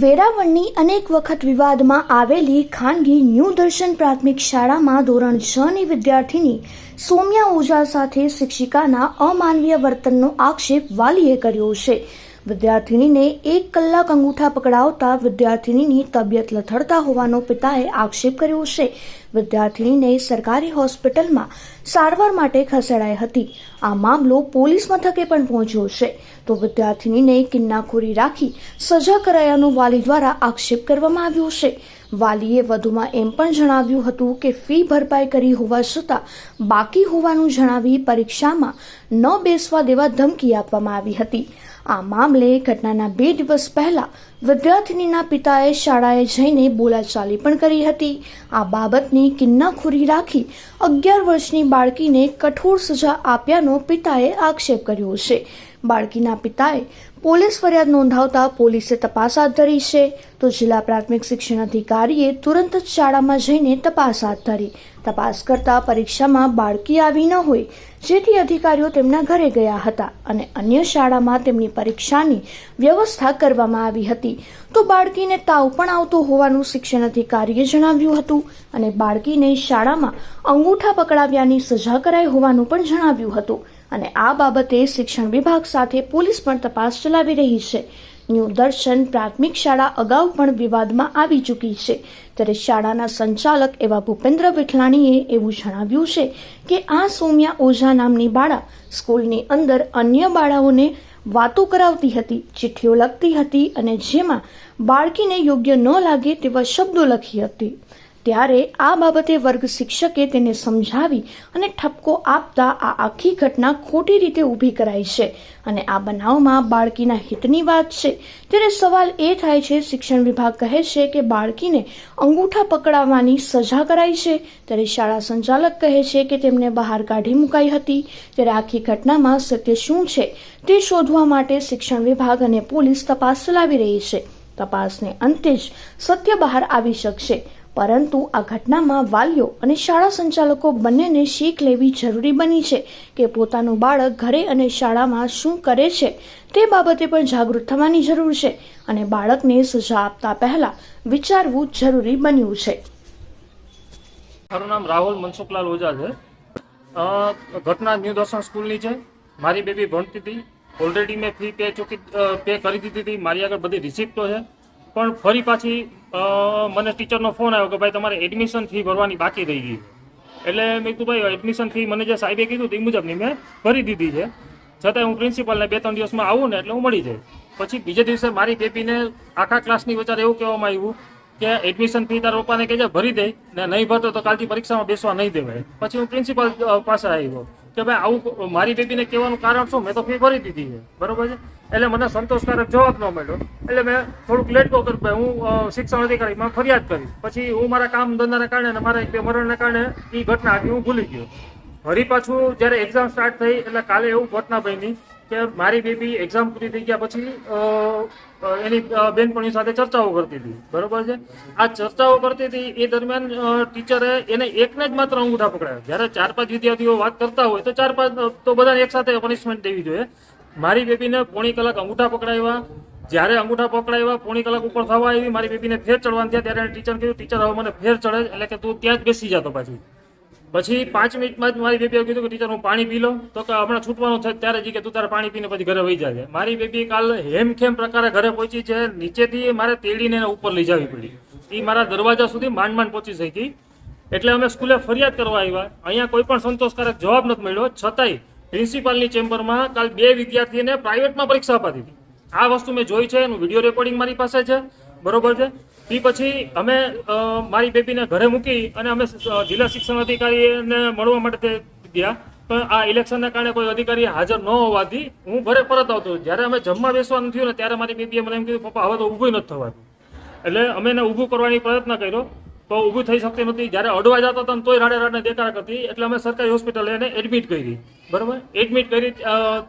વેરાવળની અનેક વખત વિવાદમાં આવેલી ખાનગી ન્યૂ દર્શન પ્રાથમિક શાળામાં ધોરણ છ ની વિદ્યાર્થીની સૌમ્યા ઓઝા સાથે શિક્ષિકાના અમાનવીય વર્તનનો આક્ષેપ વાલીએ કર્યો છે. વિદ્યાર્થિનીને એક કલાક અંગૂઠા પકડાવતા વિદ્યાર્થિનીની તબિયત લથડતા હોવાનો પિતાએ આક્ષેપ કર્યો છે. વિદ્યાર્થિનીને સરકારી હોસ્પિટલમાં સારવાર માટે ખસેડાઈ હતી. આ મામલો પોલીસ મથકે પણ પહોંચ્યો છે. તો વિદ્યાર્થિનીને કિન્નાખોરી રાખી સજા કરાયાનો વાલી દ્વારા આક્ષેપ કરવામાં આવ્યો છે. વાલીએ વધુમાં એમ પણ જણાવ્યું હતું કે ફી ભરપાઈ કરી હોવા છતાં બાકી હોવાનું જણાવી પરીક્ષામાં ન બેસવા દેવા ધમકી આપવામાં આવી હતી. આ મામલે ઘટનાના બે દિવસ પહેલા વિદ્યાર્થિનીના પિતાએ શાળાએ જઈને બોલાચાલી પણ કરી હતી. આ બાબતની કિન્નાખોરી રાખી અગિયાર વર્ષની બાળકીને કઠોર સજા આપ્યાનો પિતાએ આક્ષેપ કર્યો છે. બાળકીના પિતાએ પોલીસ ફરિયાદ નોંધાવતા પોલીસે તપાસ હાથ ધરી છે. તો જિલ્લા પ્રાથમિક શિક્ષણ અધિકારીએ તુરંત જ શાળામાં જઈને તપાસ હાથ ધરી. તપાસ કરતા પરીક્ષામાં બાળકી આવી ન હોય, જેથી અધિકારીઓ તેમના ઘરે ગયા હતા અને અન્ય શાળામાં તેમની પરીક્ષાની વ્યવસ્થા કરવામાં આવી હતી. તો બાળકીને તાવ પણ આવતો હોવાનું શિક્ષણ અધિકારીએ જણાવ્યું હતું અને બાળકીને શાળામાં અંગૂઠા પકડાવ્યાની સજા કરાઈ હોવાનું પણ જણાવ્યું હતું. અને આ બાબતે શિક્ષણ વિભાગ સાથે પોલીસ પણ તપાસ ચલાવી રહી છે. ન્યૂ દર્શન પ્રાથમિક શાળા અગાઉ પણ વિવાદમાં આવી ચૂકી છે. ત્યારે શાળાના સંચાલક એવા ભૂપેન્દ્ર વિઠલાણીએ એવું જણાવ્યું છે કે આ સૌમ્યા ઓઝા નામની બાળા સ્કૂલની અંદર અન્ય બાળાઓને વાતો કરાવતી હતી, ચિઠ્ઠીઓ લખતી હતી અને જેમાં બાળકીને યોગ્ય ન લાગે તેવા શબ્દો લખી હતી. ત્યારે આ બાબતે વર્ગ શિક્ષકે તેને સમજાવી અને ઠપકો આપતા આ આખી ઘટના ખોટી રીતે ઊભી કરાઈ છે. અને આ બનાવમાં બાળકીના હિતની વાત છે. ત્યારે સવાલ એ થાય છે, શિક્ષણ વિભાગ કહે છે કે બાળકીને અંગૂઠા પકડાવવાની સજા કરાઈ છે. ત્યારે શાળા સંચાલક કહે છે કે તેમને બહાર કાઢી મુકાઈ હતી. ત્યારે આખી ઘટનામાં સત્ય શું છે તે શોધવા માટે શિક્ષણ વિભાગ અને પોલીસ તપાસ ચલાવી રહી છે. તપાસને અંતે જ સત્ય બહાર આવી શકશે. પરંતુ આ ઘટનામાં વાલીઓ અને શાળા સંચાલકો બંનેને શીખ લેવી જરૂરી બની છે કે પોતાનું બાળક ઘરે અને શાળામાં શું કરે છે તે બાબતે પણ જાગૃત થવાની જરૂર છે અને બાળકને સજા આપતા પહેલા વિચારવું જરૂરી બન્યું છે. મારું નામ રાહુલ મનસુખલાલ ઓઝા છે. ઘટના ન્યૂ દર્શન સ્કૂલની છે. મારી બેબી ભણતી હતી. ઓલરેડી મેં ફી પે ચૂકી પે કરી દીધી હતી. મારી આગળ બધી રિસિપ્ટો છે. પણ ફરી પાછી મને ટીચરનો ફોન આવ્યો કે ભાઈ તમારે એડમિશન ફી ભરવાની બાકી રહી ગઈ. એટલે મેં કીધું, ભાઈ એડમિશન ફી મને જે સાહેબે કીધું તે મુજબની મેં ભરી દીધી છે. છતાં હું પ્રિન્સિપાલને બે ત્રણ દિવસમાં આવું ને એટલે હું મળી જાય. પછી બીજે દિવસે મારી બેબીને આખા ક્લાસની વિચાર એવું કહેવામાં આવ્યું કે એડમિશન ફી તારા પપ્પાને કહેજે ભરી દે ને નહીં ભરતો તો કાલથી પરીક્ષામાં બેસવા નહીં દેવાય. પછી હું પ્રિન્સિપાલ પાસે આવ્યો. કે ભાઈ આવું મારી બેબીને કહેવાનું કારણ શું? મેં તો ફી ભરી દીધી છે. બરોબર છે? એટલે મને સંતોષકારક જવાબ ન મળ્યો. એટલે મેં થોડુંક લેટ ગો કર્યું. હું શિક્ષણ અધિકારીમાં ફરિયાદ કરી. પછી હું મારા કામ ધંધાના કારણે અને મારા એક બે મરણના કારણે એ ઘટના આખી હું ભૂલી ગયો. ફરી પાછું જ્યારે એક્ઝામ સ્ટાર્ટ થઈ, એટલે કાલે એવું ઘટના બની. કે મારી બેબી એક્ઝામ પૂરી થઈ ગયા પછી એની બેનપણીઓ સાથે ચર્ચાઓ કરતી હતી. બરોબર છે? આ ચર્ચાઓ કરતી હતી, એ દરમિયાન ટીચરે એને એકને જ માત્ર અંગૂઠા પકડાયા. જ્યારે ચાર પાંચ વિદ્યાર્થીઓ વાત કરતા હોય તો ચાર પાંચ તો બધાને એક સાથે પનિશમેન્ટ દેવી જોઈએ. મારી બેબીને પોણી કલાક અંગૂઠા પકડાવ્યા જ્યારે અંગૂઠા પકડાવ્યા પોણી કલાક ઉપર થવા આવી, મારી બેબીને ફેર ચડવાનું થયા. ત્યારે ટીચર કહ્યું, ટીચર, હવે મને ફેર ચડે એટલે કે તું ત્યાં જ બેસી જતો પાછી. પછી પાંચ મિનિટમાં જ મારી બેબીએ કીધું કે, ટીચર, હું પાણી પી લો તો કે, હમણાં છૂટવાનું થાય ત્યારે જ કે, તું તારે પાણી પીને પછી ઘરે વહી જાય મારી બેબી કાલ હેમખેમ પ્રકારે ઘરે પહોંચી છે. નીચેથી મારે તેડીને ઉપર લઈ જવી પડી. એ મારા દરવાજા સુધી માંડ માંડ પહોંચી શકી એટલે અમે સ્કૂલે ફરિયાદ કરવા આવ્યા. અહીંયા કોઈ પણ સંતોષકારક જવાબ નથી મળ્યો. છતાંય પ્રિન્સિપાલની ચેમ્બરમાં કાલ બે વિદ્યાર્થીને પ્રાઇવેટમાં પરીક્ષા અપાતી હતી. આ વસ્તુ મેં જોઈ છે. એનું વીડિયો રેકોર્ડિંગ મારી પાસે છે. બરોબર છે? એ પછી અમે મારી બેબીને ઘરે મૂકી અને અમે જિલ્લા શિક્ષણ અધિકારીને મળવા માટે ગયા. પણ આ ઇલેક્શનના કારણે કોઈ અધિકારી હાજર ન હોવાથી હું ઘરે પરત આવતો જ્યારે અમે જમવા બેસવાનું થયું ને ત્યારે મારી બેબીએ મને એમ કીધું પપ્પા હવે તો ઊભું નથી થવાનું. એટલે અમે એને ઊભું કરવાની પ્રયત્ન કર્યો. તો ઊભું થઈ શકતી નથી જ્યારે અડવા જતા હતા તોય રાડે રાડે દેખાડા કરતી. એટલે અમે સરકારી હોસ્પિટલે એને એડમિટ કરી. બરાબર. એડમિટ કરી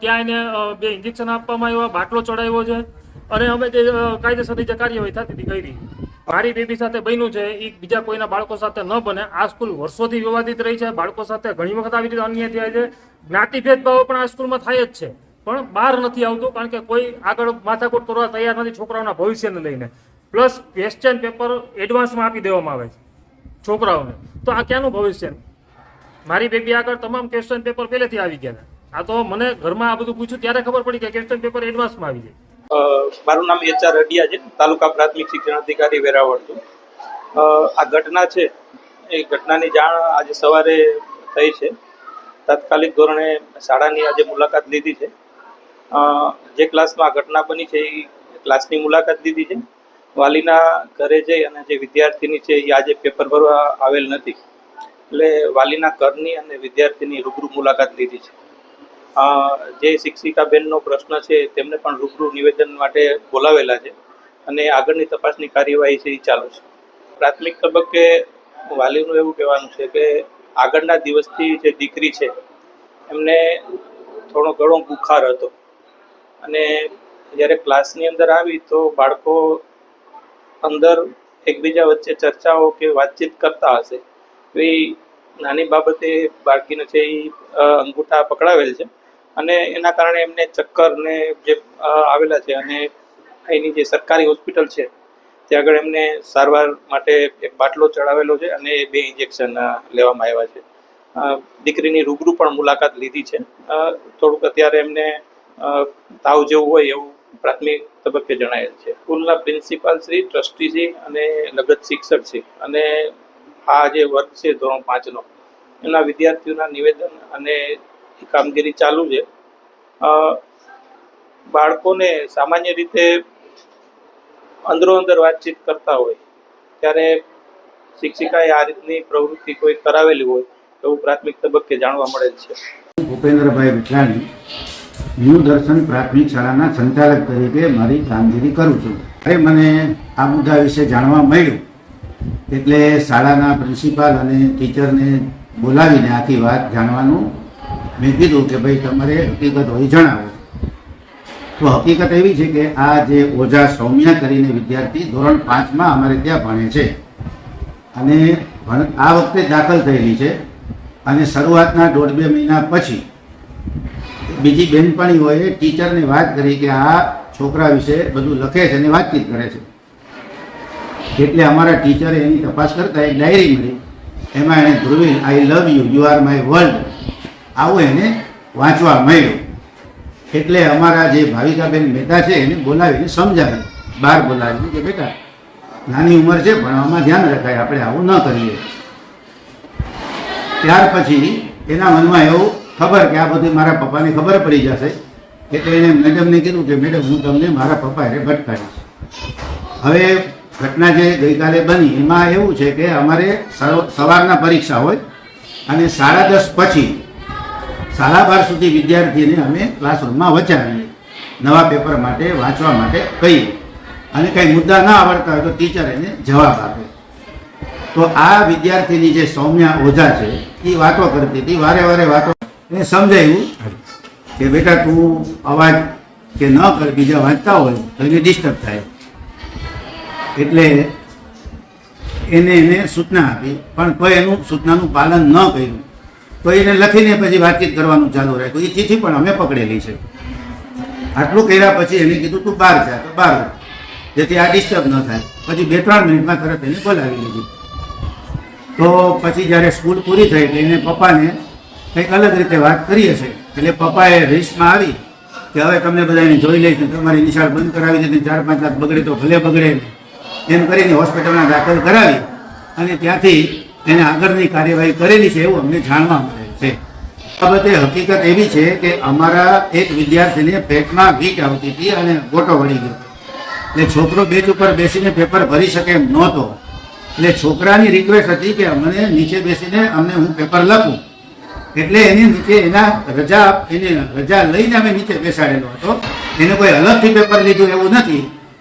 ત્યાં એને બે ઇન્જેક્શન આપવામાં આવ્યા બાટલો ચડાવ્યો છે. અને અમે જે કાયદેસરની જે કાર્યવાહી થતી હતી કરી. મારી બેબી સાથે બન્યું છે એ બીજા કોઈના બાળકો સાથે ન બને. આ સ્કૂલ વર્ષોથી વિવાદિત રહી છે. બાળકો સાથે ઘણી વખત આવી રીતે અન્યાય થાય છે. જ્ઞાતિ ભેદભાવો પણ આ સ્કૂલમાં થાય જ છે. પણ બહાર નથી આવતું, કારણ કે કોઈ આગળ માથાકૂટ કરવા તૈયાર નથી છોકરાઓના ભવિષ્યને લઈને. પ્લસ ક્વેશ્ચન પેપર એડવાન્સમાં આપી દેવામાં આવે છે છોકરાઓને. તો આ ક્યાંનું ભવિષ્ય? મારી બેબી આગળ તમામ ક્વેશ્ચન પેપર પહેલેથી આવી ગયા આ તો મને ઘરમાં આ બધું પૂછ્યું, ત્યારે ખબર પડી કે ક્વેશ્ચન પેપર એડવાન્સમાં આવી જાય. મારું નામ એચ આર અડિયા છે, તાલુકા પ્રાથમિક શિક્ષણ અધિકારી વેરાવળ છું. આ ઘટના છે, એ ઘટનાની જાણ આજે સવારે થઈ છે. તાત્કાલિક ધોરણે શાળાની આજે મુલાકાત લીધી છે. જે ક્લાસમાં આ ઘટના બની છે, એ ક્લાસની મુલાકાત લીધી છે. વાલીના ઘરે જઈ અને જે વિદ્યાર્થીની છે, એ આજે પેપર ભરવા આવેલ નથી. એટલે વાલીના ઘરની અને વિદ્યાર્થીની રૂબરૂ મુલાકાત લીધી છે. જે શિક્ષિકાબેનનો પ્રશ્ન છે, તેમને પણ રૂબરૂ નિવેદન માટે બોલાવેલા છે અને આગળની તપાસની કાર્યવાહી છે, એ ચાલુ છે. પ્રાથમિક તબક્કે વાલીનું એવું કહેવાનું છે કે, આગળના દિવસથી જે દીકરી છે, એમને થોડો ઘણો બુખાર હતો. અને જ્યારે ક્લાસની અંદર આવી તો બાળકો અંદર એકબીજા વચ્ચે ચર્ચાઓ કે વાતચીત કરતા હશે. એ નાની બાબતે બાળકીને છે, એ અંગૂઠા પકડાવેલ છે. અને એના કારણે એમને ચક્કર ને જે આવેલા છે અને અહીંની જે સરકારી હોસ્પિટલ છે, ત્યાં આગળ એમને સારવાર માટે એક બાટલો ચડાવેલો છે અને બે ઇન્જેક્શન લેવામાં આવ્યા છે. દીકરીની રૂબરૂ પણ મુલાકાત લીધી છે. થોડુંક અત્યારે એમને તાવ જેવું હોય એવું પ્રાથમિક તબક્કે જણાયેલ છે. સ્કૂલના પ્રિન્સિપાલ શ્રી, ટ્રસ્ટીજી અને લગત શિક્ષક છે. અને આ જે વર્ગ છે ધોરણ પાંચનો, એના વિદ્યાર્થીઓના નિવેદન અને કામગીરી ચાલુ છે. બાળકોને સામાન્ય રીતે અંદરો અંદર વાતચીત કરતા હોય, ત્યારે શિક્ષિકાએ આ રીતની પ્રવૃત્તિ કોઈ કરાવેલી હોય એવું પ્રાથમિક તબક્કે જાણવા મળેલ છે. ભૂપેન્દ્રભાઈ વિઠલાણી ન્યૂ દર્શન પ્રાથમિક શાળાના સંચાલક તરીકે મારી કામગીરી કરું છું. હવે મને આ મુદ્દા વિશે જાણવા મળ્યું, એટલે શાળાના પ્રિન્સિપાલ અને ટીચરને બોલાવીને આખી વાત જાણવાનું મેં કીધું કે ભાઈ તમારે હકીકત હોય જણાવો. તો હકીકત એવી છે કે આ જે ઓઝા સૌમ્યા કરીને વિદ્યાર્થી ધોરણ પાંચમાં અમારે ત્યાં ભણે છે. અને આ વખતે દાખલ થયેલી છે. અને શરૂઆતના દોઢ બે મહિના પછી બીજી બહેનપણીઓએ ટીચરને વાત કરી કે આ છોકરા વિશે બધું લખે છે અને વાતચીત કરે છે. એટલે અમારા ટીચરે એની તપાસ કરતા એક ડાયરી મળી. એમાં એણે Dhruvil I love you you are my world આવું એને વાંચવા મળ્યું. એટલે અમારા જે ભાવિકાબેન મહેતા છે એને બોલાવીને સમજાવી બહાર બોલાવીને કે બેટા, નાની ઉંમર છે ભણવામાં ધ્યાન રખાય, આપણે આવું ન કરીએ. ત્યાર પછી એના મનમાં એવું ખબર કે આ બધું મારા પપ્પાને ખબર પડી જશે. એટલે એને મેડમને કીધું કે મેડમ, હું તમને મારા પપ્પા એને ભટકાડીશ. હવે ઘટના જે ગઈકાલે બની, એમાં એવું છે કે અમારે સવારના પરીક્ષા હોય અને સાડા દસ પછી સાડા બાર સુધી વિદ્યાર્થીને અમે ક્લાસરૂમમાં વચાવીએ. નવા પેપર માટે, વાંચવા માટે કહીએ. અને કંઈ મુદ્દા ના આવડતા હોય તો ટીચર એને જવાબ આપે. તો આ વિદ્યાર્થીની જે સૌમ્યા ઓઝા છે, એ વાતો કરતી હતી. વારે વારે વાતો એને સમજાયું કે બેટા તું અવાજ કે ન કર, બીજા વાંચતા હોય તો એને ડિસ્ટર્બ થાય. એટલે એને એને સૂચના આપી, પણ કોઈ એનું સૂચનાનું પાલન ન કર્યું. તો એને લખીને પછી વાતચીત કરવાનું ચાલુ રાખ્યું. એ ચિઠ્ઠી પણ અમે પકડેલી છે. આટલું કર્યા પછી એને કીધું, તું બહાર જા, તો બહાર જેથી આ ડિસ્ટર્બ ન થાય. પછી બે ત્રણ મિનિટમાં તરત એને બોલાવી લીધી. તો પછી જ્યારે સ્કૂલ પૂરી થઈ એટલે એને પપ્પાને કંઈક અલગ રીતે વાત કરી હશે એટલે પપ્પાએ રીસમાં આવી કે હવે તમને બધાને જોઈ લઈશ ને તમારી નિશાળ બંધ કરાવી દીધી ચાર પાંચ લાખ બગડે તો ભલે બગડે એમ કરીને હોસ્પિટલમાં દાખલ કરાવી અને ત્યાંથી એને આગળની કાર્યવાહી કરેલી છે એવું અમને જાણવા મળે છે. બાબતે હકીકત એવી છે કે અમારા એક વિદ્યાર્થીને પેટમાં વીક આવતી હતી અને ગોટો વળી ગયો. એટલે છોકરો બેચ ઉપર બેસીને પેપર ભરી શકે એમ નહોતો. એટલે છોકરાની રિક્વેસ્ટ હતી કે અમને નીચે બેસીને અમને હું પેપર લખું. એટલે એની નીચે એના રજા, એની રજા લઈને અમે નીચે બેસાડેલો હતો. એને કોઈ અલગથી પેપર લીધું એવું નથી.